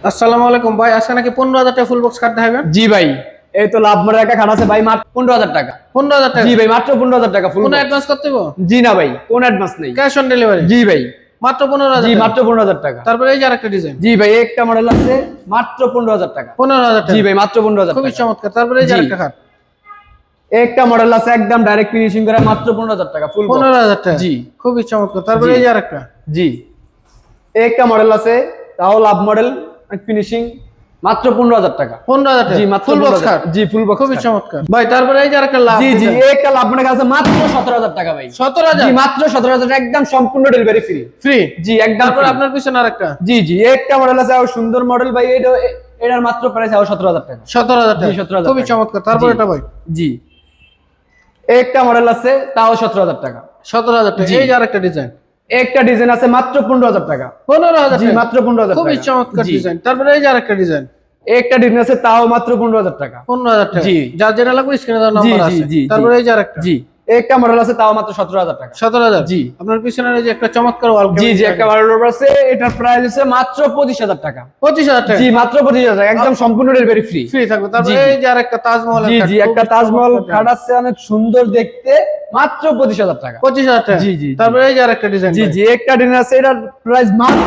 আসসালামু আলাইকুম ভাই আজকে নাকি পনেরো হাজার টাকা ফুল বক্স কাট দেখাবেন জি ভাই এই তো লাভ মারা একটা খাট আছে ভাই মাত্র পনেরো হাজার টাকা পনেরো হাজার টাকা জি ভাই মাত্র পনেরো হাজার টাকা ফুল কোনো অ্যাডভান্স করতে হবে জি না ভাই কোন অ্যাডভান্স নেই ক্যাশ অন ডেলিভারি জি ভাই মাত্র পনেরো হাজার জি মাত্র পনেরো হাজার টাকা তারপরে এই যে আরেকটা ডিজাইন জি ভাই একটা মডেল আছে মাত্র পনেরো হাজার টাকা পনেরো হাজার টাকা জি ভাই মাত্র পনেরো হাজার খুবই চমৎকার তারপরে এই যে। আরেকটা খাট একটা মডেল আছে একদম ডাইরেক্ট ফিনিশিং করা মাত্র পনেরো হাজার টাকা ফুল পনেরো হাজার টাকা জি খুবই চমৎকার তারপরে এই যে আরেকটা জি একটা মডেল আছে তাও লাভ মডেল ফিনিশিং মাত্র পনেরো হাজার টাকা। পনেরো হাজার টাকা। জি মাত্র ফুল বক্স জি ফুল বক্স খুবই চমৎকার। ভাই তারপরে এই যে আরেকটা লাভ জি জি একটা লাভ মডেল আছে মাত্র সতেরো হাজার টাকা ভাই। সতেরো হাজার? জি মাত্র সতেরো হাজার একদম সম্পূর্ণ ডেলিভারি ফ্রি ফ্রি জি একদম তারপরে আপনার পিছনে আরেকটা। জি জি একটা মডেল আছে আর সুন্দর মডেল ভাই এটা এটার মাত্র প্রাইস আর সতেরো হাজার টাকা। সতেরো হাজার টাকা। জি, 17,000 খুবই চমৎকার। তারপরে। এটা ভাই? জি। একটা মডেল আছে তাও সতেরো হাজার টাকা। সতেরো হাজার টাকা। এই যে আরেকটা ডিজাইন একটা ডিজাইন আছে মাত্র পনেরো হাজার টাকা। পনেরো হাজার মাত্র পনেরো হাজার খুবই চমৎকার ডিজাইন। তারপরে এই যে আরেকটা ডিজাইন। একটা ডিজাইন আছে তাও মাত্র পনেরো হাজার টাকা। পনেরো হাজার টাকা। জি। যার যেটা লাগবে স্ক্রিনে দেওয়ার নাম্বার আছে। তারপরে এই যে আরেকটা। জি। একটা মডেল আছে তাও মাত্র সতেরো হাজার টাকা। সতেরো হাজার? জি। আপনার পিছনে যে একটা চমৎকার ওয়াল জি জি একটা মডেল আছে এটার প্রাইস আছে মাত্র পঁচিশ হাজার টাকা। পঁচিশ হাজার টাকা? জি মাত্র পঁচিশ হাজার টাকা একদম সম্পূর্ণ ডেলিভারি ফ্রি ফ্রি থাকবে। তারপরে। এই যে আরেকটা তাজমহল জি জি একটা তাজমহল খাট আছে অনেক সুন্দর দেখতে মাত্র পঁচিশ হাজার টাকা। পঁচিশ হাজার টাকা? জি, জি। তারপরে এই যে আরেকটা ডিজাইন জি জি একটা ডিজাইন আছে এটার প্রাইস মাত্র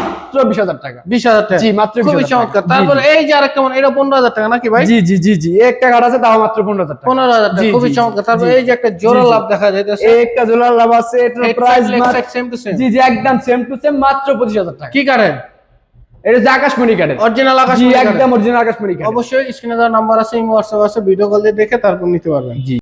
বিশ হাজার টাকা। বিশ হাজার টাকা। জি, মাত্র খুবই চমৎকার। তারপরে এই যে আরেকটা মানে এটা পনেরো হাজার টাকা নাকি ভাই? জি জি জি জি। একটা কাঠ আছে তাও মাত্র পনেরো হাজার টাকা। পনেরো হাজার টাকা খুবই চমৎকার। তারপরে এই যে একটা জোড়া। লাভ দেখা যাইতেছে। একটা জোলার লাভ আছে এটার প্রাইস সেম টু সেম জি জি একদম সেম টু সেম মাত্র পঁচিশ হাজার টাকা। কি কারেন্ট এটা যে আকাশমণি কাঠের অরিজিনাল আকাশ জি একদম অরিজিনাল আকাশমণি অবশ্যই স্ক্রিনে দেওয়ার নাম্বার আছে ইমো হোয়াটসঅ্যাপ আছে ভিডিও কল দিয়ে দেখে তারপর নিতে পারবেন। জি।